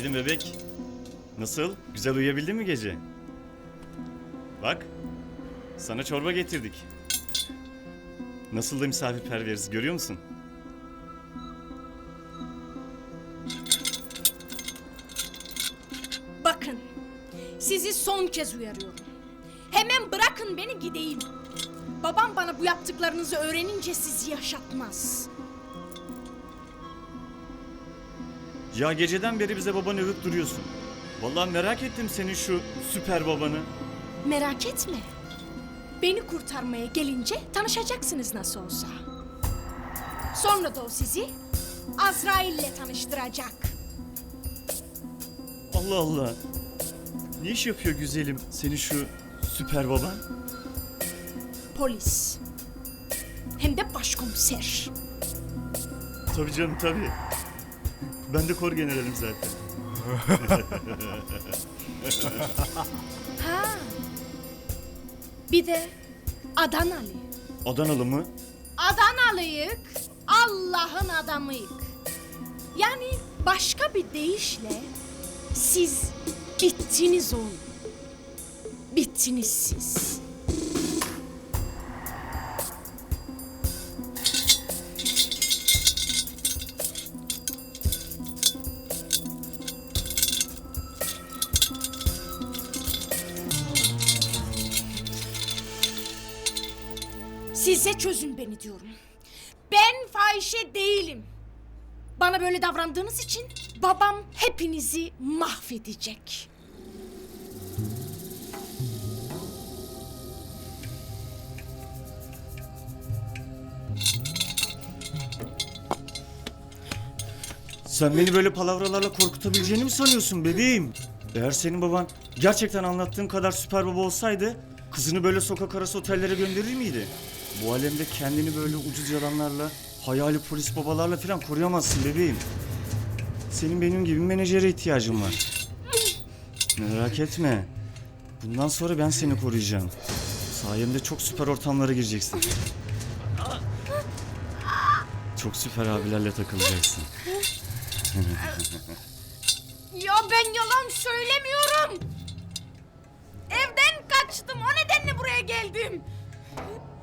Günaydın bebek. Nasıl? Güzel uyuyabildin mi gece? Bak. Sana çorba getirdik. Nasıl da misafirperveriz görüyor musun? Bakın, sizi son kez uyarıyorum. Hemen bırakın beni gideyim. Babam bana bu yaptıklarınızı öğrenince sizi yaşatmaz. Ya geceden beri bize babanı övüp duruyorsun. Vallahi merak ettim senin şu süper babanı. Merak etme. Beni kurtarmaya gelince tanışacaksınız nasıl olsa. Sonra da o sizi Azrail'le tanıştıracak. Allah Allah. Ne iş yapıyor güzelim senin şu süper baban? Polis. Hem de başkomiser. Tabii canım tabii. Ben de kor generalim zaten. Ha. Bir de Adanalı. Adanalı mı? Adanalıyık, Allah'ın adamıyık. Yani başka bir deyişle siz bittiniz oğlum. Bittiniz siz. Size çözün beni diyorum. Ben fahişe değilim. Bana böyle davrandığınız için babam hepinizi mahvedecek. Sen beni böyle palavralarla korkutabileceğini mi sanıyorsun bebeğim? Eğer senin baban gerçekten anlattığın kadar süper baba olsaydı kızını böyle sokak arası otellere gönderir miydi? Bu alemde kendini böyle ucuz yalanlarla, hayali polis babalarla falan koruyamazsın bebeğim. Senin benim gibi menajere ihtiyacın var. Merak etme. Bundan sonra ben seni koruyacağım. Sayemde çok süper ortamlara gireceksin. Çok süper abilerle takılacaksın. Ya ben yalan söylemiyorum.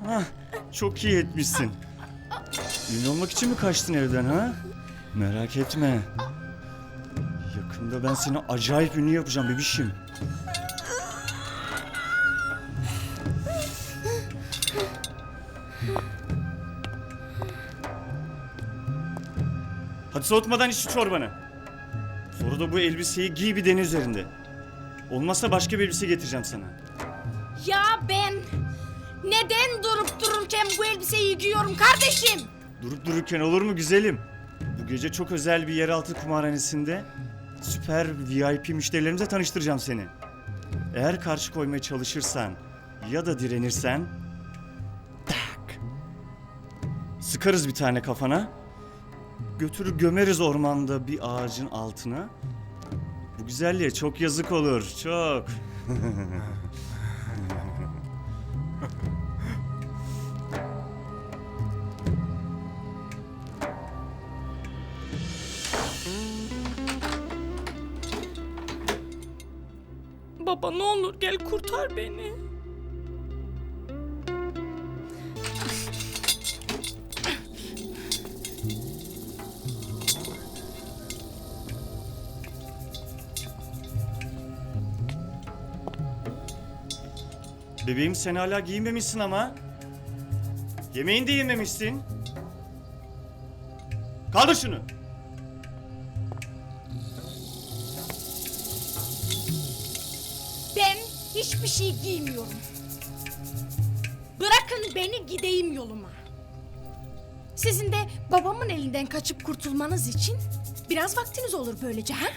Hah, çok iyi etmişsin. Ünlü olmak için mi kaçtın evden ha? Merak etme. Yakında ben seni acayip ünlü yapacağım bebişim. Hadi soğutmadan iç çorbanı. Sonra da bu elbiseyi giy bir deniz üzerinde. Olmazsa başka bir elbise getireceğim sana. Ya ben neden durup dururken bu elbiseyi giyiyorum kardeşim? Durup dururken olur mu güzelim? Bu gece çok özel bir yeraltı kumarhanesinde süper VIP müşterilerimize tanıştıracağım seni. Eğer karşı koymaya çalışırsan ya da direnirsen tak sıkarız bir tane kafana. Götürür gömeriz ormanda bir ağacın altına. Bu güzelliğe çok yazık olur, çok. Baba ne olur gel kurtar beni. Bebeğim sen hala giyinmemişsin ama. Yemeğini de yememişsin. Kaldır şunu. Hiçbir şey giymiyorum. Bırakın beni gideyim yoluma. Sizin de babamın elinden kaçıp kurtulmanız için biraz vaktiniz olur böylece ha?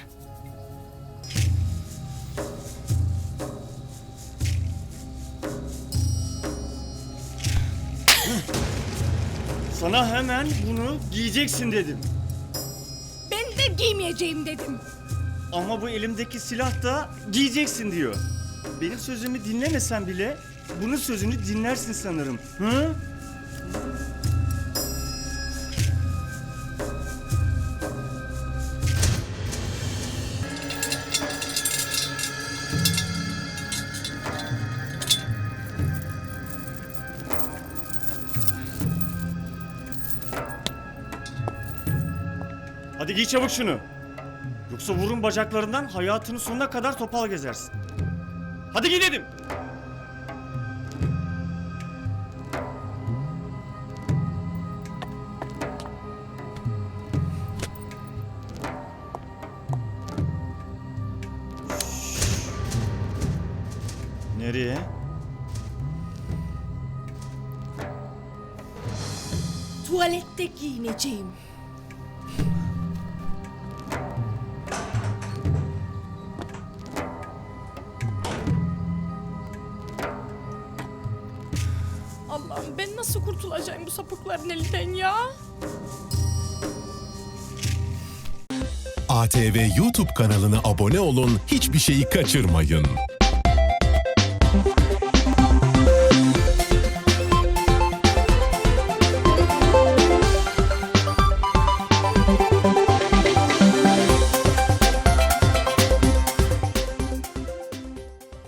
Sana hemen bunu giyeceksin dedim. Ben de giymeyeceğim dedim. Ama bu elimdeki silah da giyeceksin diyor. Benim sözümü dinlemesen bile bunun sözünü dinlersin sanırım. Hı? Hadi giy çabuk şunu. Yoksa vurun bacaklarından hayatının sonuna kadar topal gezersin. Hadi giy dedim. Nereye? Tuvalette giyineceğim. Nasıl kurtulacağım bu sapıkların elinden ya? ATV YouTube kanalına abone olun, hiçbir şeyi kaçırmayın.